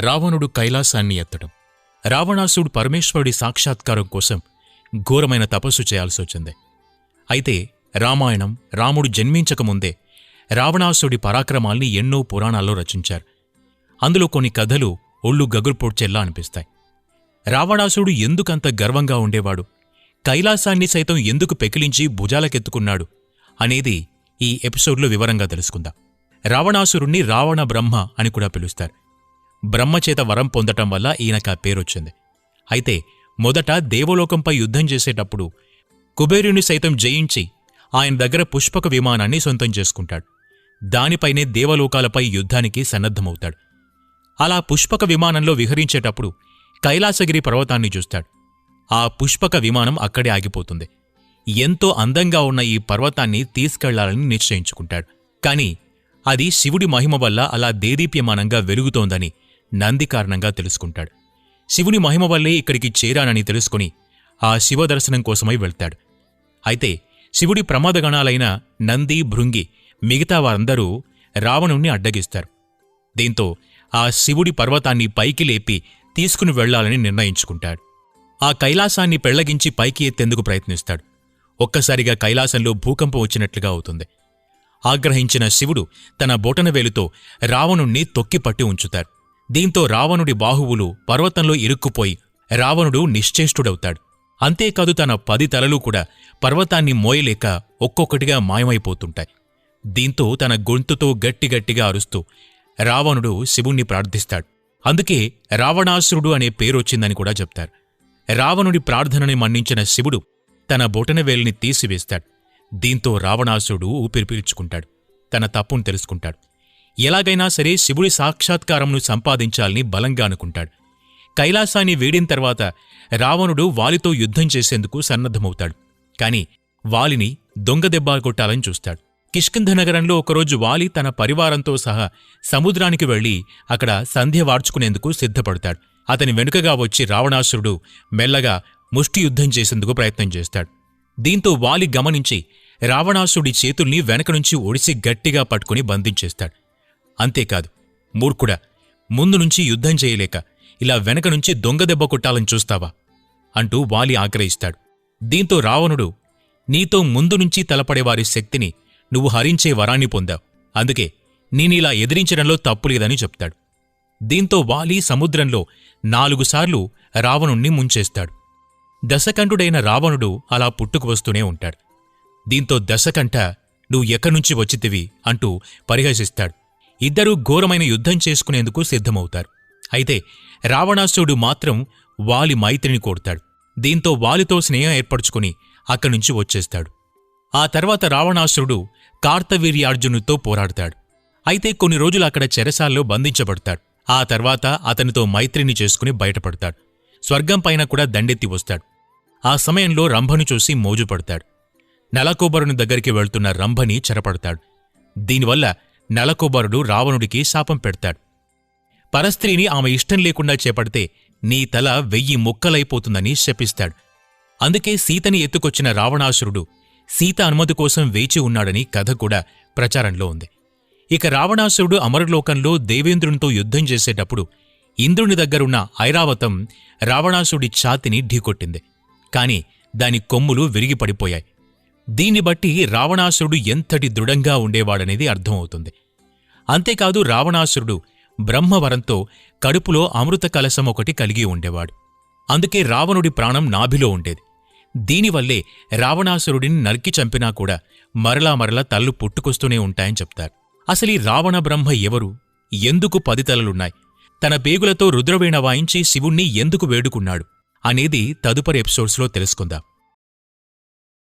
రావణుడు కైలాసాన్ని ఎత్తడం. రావణాసుడు పరమేశ్వరుడి సాక్షాత్కారం కోసం ఘోరమైన తపస్సు చేయాల్సి వచ్చింది. అయితే రామాయణం రాముడు జన్మించకముందే రావణాసుడి పరాక్రమాల్ని ఎన్నో పురాణాల్లో రచించారు. అందులో కొన్ని కథలు ఒళ్ళు గగుర్పొడ్చెల్లా అనిపిస్తాయి. రావణాసుడు ఎందుకంత గర్వంగా ఉండేవాడు? కైలాసాన్ని సైతం ఎందుకు పెకిలించి భుజాలకెత్తుకున్నాడు? అనేది ఈ ఎపిసోడ్లో వివరంగా తెలుసుకుందాం. రావణాసురుణ్ణి రావణ బ్రహ్మ అని కూడా పిలుస్తారు. బ్రహ్మచేత వరం పొందటం వల్ల ఈయనకా పేరొచ్చింది. అయితే మొదట దేవలోకంపై యుద్ధం చేసేటప్పుడు కుబేరుని సైతం జయించి ఆయన దగ్గర పుష్పక విమానాన్ని సొంతం చేసుకుంటాడు. దానిపైనే దేవలోకాలపై యుద్ధానికి సన్నద్ధమవుతాడు. అలా పుష్పక విమానంలో విహరించేటప్పుడు కైలాసగిరి పర్వతాన్ని చూస్తాడు. ఆ పుష్పక విమానం అక్కడే ఆగిపోతుంది. ఎంతో అందంగా ఉన్న ఈ పర్వతాన్ని తీసుకెళ్ళాలని నిశ్చయించుకుంటాడు. కాని అది శివుడి మహిమ వల్ల అలా దేదీప్యమానంగా వెలుగుతోందని నంది కారణంగా తెలుసుకుంటాడు. శివుని మహిమ వల్లే ఇక్కడికి చేరానని తెలుసుకుని ఆ శివ దర్శనం కోసమై వెళ్తాడు. అయితే శివుడి ప్రమాదగణాలైన నంది భృంగి మిగతా వారందరూ రావణుణ్ణి అడ్డగిస్తారు. దీంతో ఆ శివుడి పర్వతాన్ని పైకి లేపి తీసుకుని వెళ్ళాలని నిర్ణయించుకుంటాడు. ఆ కైలాసాన్ని పెళ్ళగించి పైకి ఎత్తేందుకు ప్రయత్నిస్తాడు. ఒక్కసారిగా కైలాసంలో భూకంపం వచ్చినట్లుగా అవుతుంది. ఆగ్రహించిన శివుడు తన బొటనవేలుతో రావణుణ్ణి తొక్కిపట్టి ఉంచుతారు దీంతో రావణుడి బాహువులు పర్వతంలో ఇరుక్కుపోయి రావణుడు నిశ్చేష్టుడవుతాడు. అంతేకాదు తన పది తలలు కూడా పర్వతాన్ని మోయలేక ఒక్కొక్కటిగా మాయమైపోతుంటాయి. దీంతో తన గొంతుతో గట్టిగట్టిగా అరుస్తూ రావణుడు శివుణ్ణి ప్రార్థిస్తాడు. అందుకే రావణాసురుడు అనే పేరొచ్చిందని కూడా చెప్తారు. రావణుడి ప్రార్థనని మన్నించిన శివుడు తన బొటనవేలిని తీసివేస్తాడు. దీంతో రావణాసురుడు ఊపిరి పీల్చుకుంటాడు. తన తప్పును తెలుసుకుంటాడు. ఎలాగైనా సరే శివుడి సాక్షాత్కారంను సంపాదించాలని బలంగా అనుకుంటాడు. కైలాసాన్ని వేడిన తర్వాత రావణుడు వాలితో యుద్ధం చేసేందుకు సన్నద్ధమవుతాడు. కాని వాలిని దొంగ దెబ్బ కొట్టాలని చూస్తాడు. కిష్కింధ నగరంలో ఒకరోజు వాలి తన పరివారంతో సహా సముద్రానికి వెళ్ళి అక్కడ సంధ్య వార్చుకునేందుకు సిద్ధపడతాడు. అతని వెనుకగా వచ్చి రావణాసురుడు మెల్లగా ముష్టి యుద్ధం చేసేందుకు ప్రయత్నం చేస్తాడు. దీంతో వాలి గమనించి రావణాసుడి చేతుల్ని వెనక నుంచి ఒడిసి గట్టిగా పట్టుకుని బంధించేస్తాడు. అంతేకాదు మూర్ఖుడా ముందు నుంచి యుద్ధం చేయలేక ఇలా వెనక నుంచి దొంగ దెబ్బ కొట్టాలని చూస్తావా? అంటూ వాలి ఆగ్రహిస్తాడు. దీంతో రావణుడు నీతో ముందు నుంచి తలపడేవారి శక్తిని నువ్వు హరించే వరాన్ని పొందావు. అందుకే నేనిలా ఎదిరించడంలో తప్పులేదని చెప్తాడు. దీంతో వాలి సముద్రంలో నాలుగుసార్లు రావణుణ్ణి ముంచేస్తాడు. దశకంఠుడైన రావణుడు అలా పుట్టుకు వస్తూనే ఉంటాడు. దీంతో దశకంఠ నువ్వు ఎక్కనుంచి వచ్చితివి? అంటూ పరిహసిస్తాడు. ఇద్దరూ ఘోరమైన యుద్ధం చేసుకునేందుకు సిద్ధమవుతారు. అయితే రావణాసురుడు మాత్రం వాలి మైత్రిని కోరుతాడు. దీంతో వాలితో స్నేహం ఏర్పరచుకుని అక్కడి నుంచి వచ్చేస్తాడు. ఆ తర్వాత రావణాసురుడు కార్తవీర్యార్జునుడితో పోరాడతాడు. అయితే కొన్ని రోజులు అక్కడ చెరసాల్లో బంధించబడతాడు. ఆ తర్వాత అతనితో మైత్రిని చేసుకుని బయటపడతాడు. స్వర్గం పైన కూడా దండెత్తి వస్తాడు. ఆ సమయంలో రంభను చూసి మోజుపడతాడు. నలకోబరుని దగ్గరికి వెళ్తున్న రంభని చెరపడతాడు. దీనివల్ల నలకోబరుడు రావణుడికి శాపం పెడతాడు. పరస్త్రీని ఆమె ఇష్టం లేకుండా చేపడితే నీ తల వెయ్యి ముక్కలైపోతుందని శపిస్తాడు. అందుకే సీతని ఎత్తుకొచ్చిన రావణాసురుడు సీత అనుమతి కోసం వేచి ఉన్నాడని కథ కూడా ప్రచారంలో ఉంది. ఇక రావణాసురుడు అమరలోకంలో దేవేంద్రునితో యుద్ధం చేసేటప్పుడు ఇంద్రుని దగ్గరున్న ఐరావతం రావణాసుడి ఛాతిని ఢీకొట్టింది. కాని దాని కొమ్ములు విరిగిపడిపోయాయి. దీన్ని బట్టి రావణాసురుడు ఎంతటి దృఢంగా ఉండేవాడనేది అర్థమవుతుంది. అంతేకాదు రావణాసురుడు బ్రహ్మవరంతో కడుపులో అమృత కలశం ఒకటి కలిగి ఉండేవాడు. అందుకే రావణుడి ప్రాణం నాభిలో ఉండేది. దీనివల్లే రావణాసురుడిని నరికి చంపినా కూడా మరలా మరలా తల్లు పుట్టుకొస్తూనే ఉంటాయని చెప్తారు. అసలీ రావణ బ్రహ్మ ఎవరు? ఎందుకు పది తలలున్నాయి తన పేగులతో రుద్రవీణ వాయించి శివుణ్ణి ఎందుకు వేడుకున్నాడు? అనేది తదుపరి ఎపిసోడ్స్లో తెలుసుకుందాం.